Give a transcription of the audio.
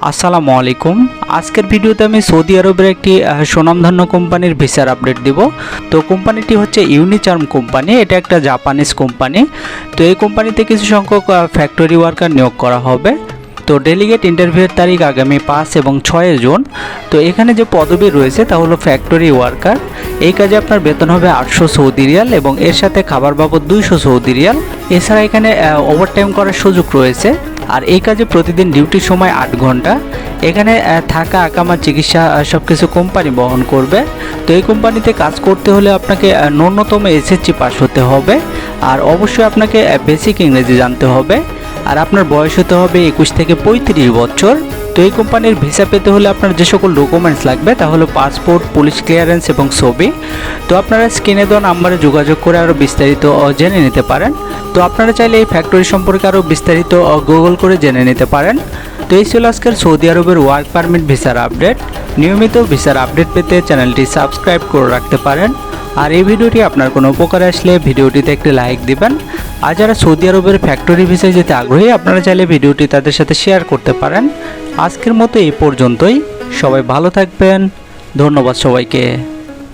আসসালামু আলাইকুম। আজকের ভিডিওতে আমি সৌদি আরবের একটি সুনামধন্য কোম্পানির ভিসার আপডেট দিব। তো কোম্পানিটি হচ্ছে ইউনিচার্ম কোম্পানি, এটা একটা জাপানিজ কোম্পানি। তো এই কোম্পানিতে কিছু সংখ্যক ফ্যাক্টরি ওয়ার্কার নিয়োগ করা হবে। তো ডেলিগেট ইন্টারভিউয়ের তারিখ আগামী পাঁচ এবং ছয় জুন। তো এখানে যে পদবি রয়েছে তা হলো ফ্যাক্টরি ওয়ার্কার এই কাজে আপনার বেতন হবে আটশো সৌদি রিয়াল এবং এর সাথে খাবার বাবদ দুইশো সৌদি রিয়াল। এছাড়া এখানে ওভারটাইম করার সুযোগ রয়েছে। আর এই কাজে প্রতিদিন ডিউটির সময় আট ঘণ্টা। এখানে থাকা আকামা চিকিৎসা সব কিছু কোম্পানি বহন করবে। তো এই কোম্পানিতে কাজ করতে হলে আপনাকে ন্যূনতম এসএসসি পাস হতে হবে। আর অবশ্যই আপনাকে বেসিক ইংরেজি জানতে হবে। আর আপনার বয়স হতে হবে একুশ থেকে পঁয়ত্রিশ বছর। তো এই কোম্পানির ভিসা পেতে হলে আপনার যে সকল ডকুমেন্টস লাগবে তা হলো পাসপোর্ট পুলিশ ক্লিয়ারেন্স এবং ছবি। তো আপনারা স্ক্রিনে দেওয়া নাম্বারে যোগাযোগ করে আরও বিস্তারিত জেনে নিতে পারেন। তো আপনারা চাইলে এই ফ্যাক্টরি সম্পর্কে আরও বিস্তারিত গুগল করে জেনে নিতে পারেন। তো এই ছিল আজকের সৌদি আরবের ওয়ার্ক পারমিট ভিসার আপডেট নিয়মিত ভিসার আপডেট পেতে চ্যানেলটি সাবস্ক্রাইব করে রাখতে পারেন। আর এই ভিডিওটি আপনার কোনো উপকারে আসলে ভিডিওটিতে একটি লাইক দিবেন। আর যারা সৌদি আরবের ফ্যাক্টরি ভিসায় যেতে আগ্রহী, আপনারা চাইলে ভিডিওটি তাদের সাথে শেয়ার করতে পারেন। আজকের মতো এই পর্যন্তই। সবাই ভালো থাকবেন। ধন্যবাদ সবাইকে।